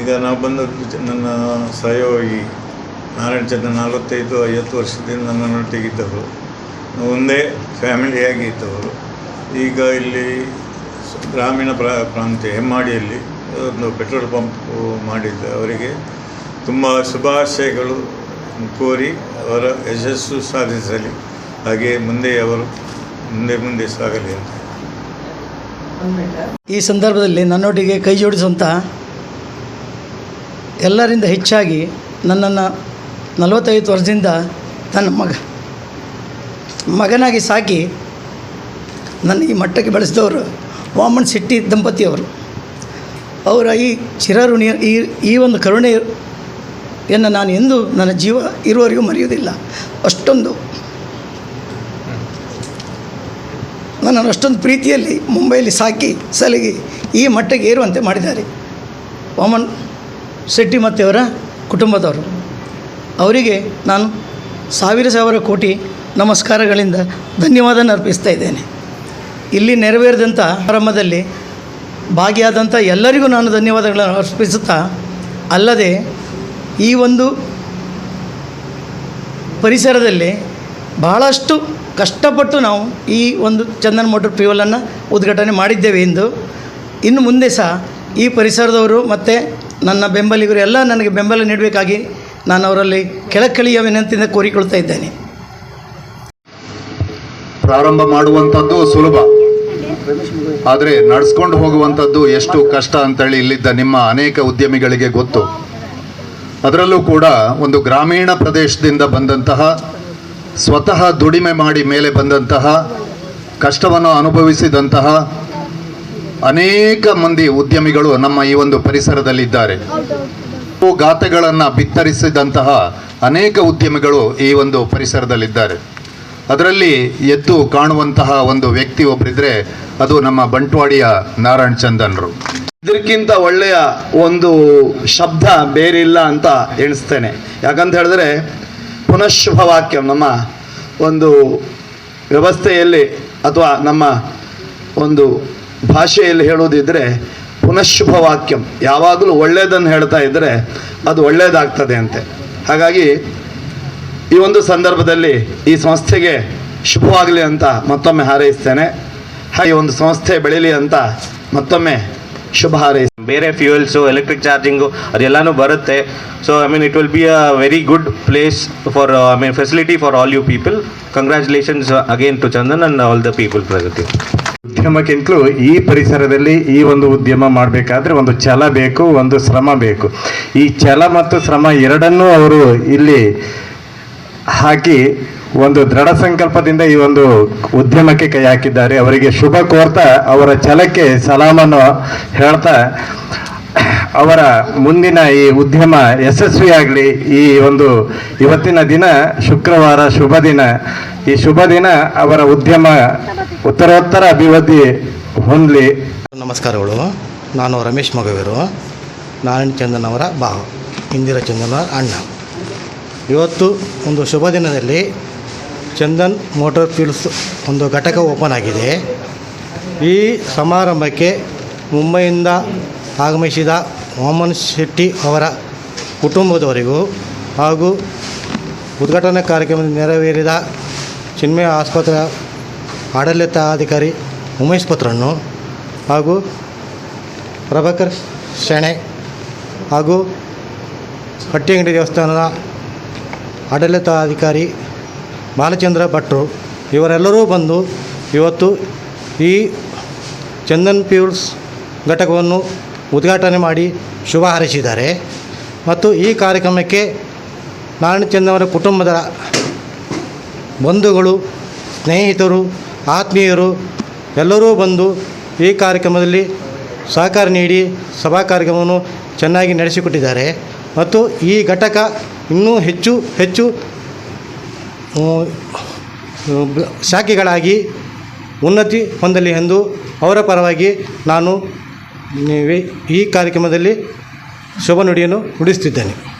ಈಗ ನಾವು ಬಂದು ನನ್ನ ಸಹಯೋಗಿ ನಾರಾಯಣ ಚಂದ್ರ ನಲವತ್ತೈದು, ಐವತ್ತು ವರ್ಷದಿಂದ ನನ್ನೊಟ್ಟಿಗಿದ್ದವರು ಒಂದೇ ಫ್ಯಾಮಿಲಿಯಾಗಿ ಇದ್ದವರು. ಈಗ ಇಲ್ಲಿ ಗ್ರಾಮೀಣ ಪ್ರಾ ಪ್ರಾಂತ್ಯ ಹೆಮ್ಮಾಡಿಯಲ್ಲಿ ಒಂದು ಪೆಟ್ರೋಲ್ ಪಂಪ್ ಮಾಡಿದ್ದ ಅವರಿಗೆ ತುಂಬ ಶುಭಾಶಯಗಳು ಕೋರಿ ಅವರ ಯಶಸ್ಸು ಸಾಧಿಸಲಿ. ಹಾಗೆ ಮುಂದೆ ಅವರು ಮುಂದೆ ಮುಂದೆ ಸಾಗಲಿ ಅಂತ. ಈ ಸಂದರ್ಭದಲ್ಲಿ ನನ್ನೊಟ್ಟಿಗೆ ಕೈ ಜೋಡಿಸುವಂಥ ಎಲ್ಲರಿಂದ ಹೆಚ್ಚಾಗಿ ನನ್ನನ್ನು ನಲವತ್ತೈದು ವರ್ಷದಿಂದ ತನ್ನ ಮಗ, ಮಗನಾಗಿ ಸಾಕಿ ನನ್ನ ಈ ಮಟ್ಟಕ್ಕೆ ಬೆಳೆಸಿದವರು ವಾಮನ್ ಶೆಟ್ಟಿ ದಂಪತಿಯವರು. ಅವರ ಈ ಚಿರಋಣಿಯ ಈ ಈ ಒಂದು ಕರುಣೆಯನ್ನು ನಾನು ಎಂದೂ ನನ್ನ ಜೀವ ಇರುವವರೆಗೂ ಮರೆಯುವುದಿಲ್ಲ. ಅಷ್ಟೊಂದು ನನ್ನನ್ನು ಅಷ್ಟೊಂದು ಪ್ರೀತಿಯಲ್ಲಿ ಮುಂಬೈಯಲ್ಲಿ ಸಾಕಿ, ಸಲಗಿ ಈ ಮಟ್ಟಕ್ಕೆ ಏರುವಂತೆ ಮಾಡಿದ್ದಾರೆ. ವಾಮನ್ ಶೆಟ್ಟಿ ಮತ್ತು ಅವರ ಕುಟುಂಬದವರು. ಅವರಿಗೆ ನಾನು ಸಾವಿರ ಸಾವಿರ ಕೋಟಿ ನಮಸ್ಕಾರಗಳಿಂದ ಧನ್ಯವಾದ ಅರ್ಪಿಸ್ತಾ ಇದ್ದೇನೆ. ಇಲ್ಲಿ ನೆರವೇರಿದಂಥ ಆರಂಭದಲ್ಲಿ ಭಾಗಿಯಾದಂಥ ಎಲ್ಲರಿಗೂ ನಾನು ಧನ್ಯವಾದಗಳನ್ನು ಅರ್ಪಿಸುತ್ತಾ, ಅಲ್ಲದೆ ಈ ಒಂದು ಪರಿಸರದಲ್ಲಿ ಬಹಳಷ್ಟು ಕಷ್ಟಪಟ್ಟು ನಾವು ಈ ಒಂದು ಚಂದನ್ ಮೋಟರ್ ಫ್ಯೂಲನ್ನು ಉದ್ಘಾಟನೆ ಮಾಡಿದ್ದೇವೆ ಎಂದು. ಇನ್ನು ಮುಂದೆ ಸಹ ಈ ಪರಿಸರದವರು ಮತ್ತು ನನ್ನ ಬೆಂಬಲಿಗರು ಎಲ್ಲ ನನಗೆ ಬೆಂಬಲ ನೀಡಬೇಕಾಗಿ ನಾನು ಅವರಲ್ಲಿ ಕೆಳಕಳಿಯ ವಿನಂತಿಯಿಂದ ಕೋರಿಕೊಳ್ತಾ ಇದ್ದೇನೆ. ಪ್ರಾರಂಭ ಮಾಡುವಂಥದ್ದು ಸುಲಭ. ಆದರೆ ನಡೆಸ್ಕೊಂಡು ಹೋಗುವಂಥದ್ದು ಎಷ್ಟು ಕಷ್ಟ ಅಂತೇಳಿ ಇಲ್ಲಿದ್ದ ನಿಮ್ಮ ಅನೇಕ ಉದ್ಯಮಿಗಳಿಗೆ ಗೊತ್ತು. ಅದರಲ್ಲೂ ಕೂಡ ಒಂದು ಗ್ರಾಮೀಣ ಪ್ರದೇಶದಿಂದ ಬಂದಂತಹ, ಸ್ವತಃ ದುಡಿಮೆ ಮಾಡಿ ಮೇಲೆ ಬಂದಂತಹ, ಕಷ್ಟವನ್ನು ಅನುಭವಿಸಿದಂತಹ ಅನೇಕ ಮಂದಿ ಉದ್ಯಮಿಗಳು ನಮ್ಮ ಈ ಒಂದು ಪರಿಸರದಲ್ಲಿದ್ದಾರೆ. ಗಾತೆಗಳನ್ನು ಬಿತ್ತರಿಸಿದಂತಹ ಅನೇಕ ಉದ್ಯಮಿಗಳು ಈ ಒಂದು ಪರಿಸರದಲ್ಲಿದ್ದಾರೆ. ಅದರಲ್ಲಿ ಎದ್ದು ಕಾಣುವಂತಹ ಒಂದು ವ್ಯಕ್ತಿ ಒಬ್ಬರಿದ್ರೆ ಅದು ನಮ್ಮ ಬಂಟ್ವಾಡಿಯ ನಾರಾಯಣ್ ಚಂದನ್ರು. ಇದಕ್ಕಿಂತ ಒಳ್ಳೆಯ ಒಂದು ಶಬ್ದ ಬೇರಿಲ್ಲ ಅಂತ ಎಣಿಸ್ತೇನೆ. ಯಾಕಂತ ಹೇಳಿದ್ರೆ ಪುನಃಶುಭ ವಾಕ್ಯ ನಮ್ಮ ಒಂದು ವ್ಯವಸ್ಥೆಯಲ್ಲಿ ಅಥವಾ ನಮ್ಮ ಒಂದು ಭಾಷೆಯಲ್ಲಿ ಹೇಳುವುದಿದ್ರೆ ಪುನಃಶುಭ ವಾಕ್ಯಂ ಯಾವಾಗಲೂ ಒಳ್ಳೆಯದನ್ನು ಹೇಳ್ತಾ ಇದ್ದರೆ ಅದು ಒಳ್ಳೆಯದಾಗ್ತದೆ ಅಂತೆ. ಹಾಗಾಗಿ ಈ ಒಂದು ಸಂದರ್ಭದಲ್ಲಿ ಈ ಸಂಸ್ಥೆಗೆ ಶುಭವಾಗಲಿ ಅಂತ ಮತ್ತೊಮ್ಮೆ ಹಾರೈಸ್ತೇನೆ. ಹಾಗೆ ಒಂದು ಸಂಸ್ಥೆ ಬೆಳೀಲಿ ಅಂತ ಮತ್ತೊಮ್ಮೆ ಶುಭ ಹಾರೈಸ್ ಬೇರೆ ಫ್ಯೂಯಲ್ಸು ಎಲೆಕ್ಟ್ರಿಕ್ ಚಾರ್ಜಿಂಗು ಅದೆಲ್ಲನೂ ಬರುತ್ತೆ. So I mean it will be a very good place for I mean facility for all you people congratulations again to Chandan and all the people present ಉದ್ಯಮಕ್ಕಿಂತಲೂ ಈ ಪರಿಸರದಲ್ಲಿ ಈ ಒಂದು ಉದ್ಯಮ ಮಾಡಬೇಕಾದ್ರೆ ಒಂದು ಛಲ ಬೇಕು, ಒಂದು ಶ್ರಮ ಬೇಕು. ಈ ಛಲ ಮತ್ತು ಶ್ರಮ ಎರಡನ್ನೂ ಅವರು ಇಲ್ಲಿ ಹಾಕಿ ಒಂದು ದೃಢ ಸಂಕಲ್ಪದಿಂದ ಈ ಒಂದು ಉದ್ಯಮಕ್ಕೆ ಕೈ ಹಾಕಿದ್ದಾರೆ. ಅವರಿಗೆ ಶುಭ ಕೋರ್ತಾ ಅವರ ಛಲಕ್ಕೆ ಸಲಾಮನ್ನು ಹೇಳ್ತಾ ಅವರ ಮುಂದಿನ ಈ ಉದ್ಯಮ ಯಶಸ್ವಿಯಾಗಲಿ ಈ ಒಂದು ಇವತ್ತಿನ ದಿನ, ಶುಕ್ರವಾರ ಶುಭ ದಿನ. ಈ ಶುಭ ದಿನ ಅವರ ಉದ್ಯಮ ಉತ್ತರೋತ್ತರ ಅಭಿವೃದ್ಧಿ ಹೊಂದಲಿ. ನಮಸ್ಕಾರಗಳು. ನಾನು ರಮೇಶ್ ಮಗವೀರು. ನಾರಾಯಣ ಚಂದನ್ ಅವರ ಭಾವ ಇಂದಿರಾ ಚಂದನ್ ಅವರ ಅಣ್ಣ. ಇವತ್ತು ಒಂದು ಶುಭ ದಿನದಲ್ಲಿ ಚಂದನ್ ಮೋಟರ್ ಫ್ಯೂಲ್ಸ್ ಒಂದು ಘಟಕ ಓಪನ್ ಆಗಿದೆ. ಈ ಸಮಾರಂಭಕ್ಕೆ ಮುಂಬೈಯಿಂದ ಆಗಮಿಸಿದ ವಾಮನ್ ಶೆಟ್ಟಿ ಅವರ ಕುಟುಂಬದವರಿಗೂ ಹಾಗೂ ಉದ್ಘಾಟನಾ ಕಾರ್ಯಕ್ರಮ ನೆರವೇರಿದ ಚಿನ್ಮಯ ಆಸ್ಪತ್ರೆ ಆಡಳಿತಾಧಿಕಾರಿ ಉಮೇಶ್ ಪತ್ರನ್ನು ಹಾಗೂ ಪ್ರಭಾಕರ್ ಶೆಣೆ ಹಾಗೂ ಹಟ್ಟಿಯಂಗಡಿ ದೇವಸ್ಥಾನದ ಆಡಳಿತಾಧಿಕಾರಿ ಬಾಲಚಂದ್ರ ಭಟ್ರು ಇವರೆಲ್ಲರೂ ಬಂದು ಇವತ್ತು ಈ ಚಂದನ್ ಪ್ಯೂರ್ಸ್ ಘಟಕವನ್ನು ಉದ್ಘಾಟನೆ ಮಾಡಿ ಶುಭ ಹಾರೈಸಿದ್ದಾರೆ. ಮತ್ತು ಈ ಕಾರ್ಯಕ್ರಮಕ್ಕೆ ನಾರಾಯಣ ಚಂದ್ರವರ ಅವರ ಕುಟುಂಬದ ಬಂಧುಗಳು, ಸ್ನೇಹಿತರು, ಆತ್ಮೀಯರು ಎಲ್ಲರೂ ಬಂದು ಈ ಕಾರ್ಯಕ್ರಮದಲ್ಲಿ ಸಹಕಾರ ನೀಡಿ ಸಭಾ ಕಾರ್ಯಕ್ರಮವನ್ನು ಚೆನ್ನಾಗಿ ನಡೆಸಿಕೊಟ್ಟಿದ್ದಾರೆ. ಮತ್ತು ಈ ಘಟಕ ಇನ್ನೂ ಹೆಚ್ಚು ಹೆಚ್ಚು ಶಾಖೆಗಳಾಗಿ ಉನ್ನತಿ ಹೊಂದಲಿ ಎಂದು ಅವರ ಪರವಾಗಿ ನಾನು ಈ ಕಾರ್ಯಕ್ರಮದಲ್ಲಿ ಶುಭ ನುಡಿಯನ್ನು ನುಡಿಸುತ್ತಿದ್ದೇನೆ.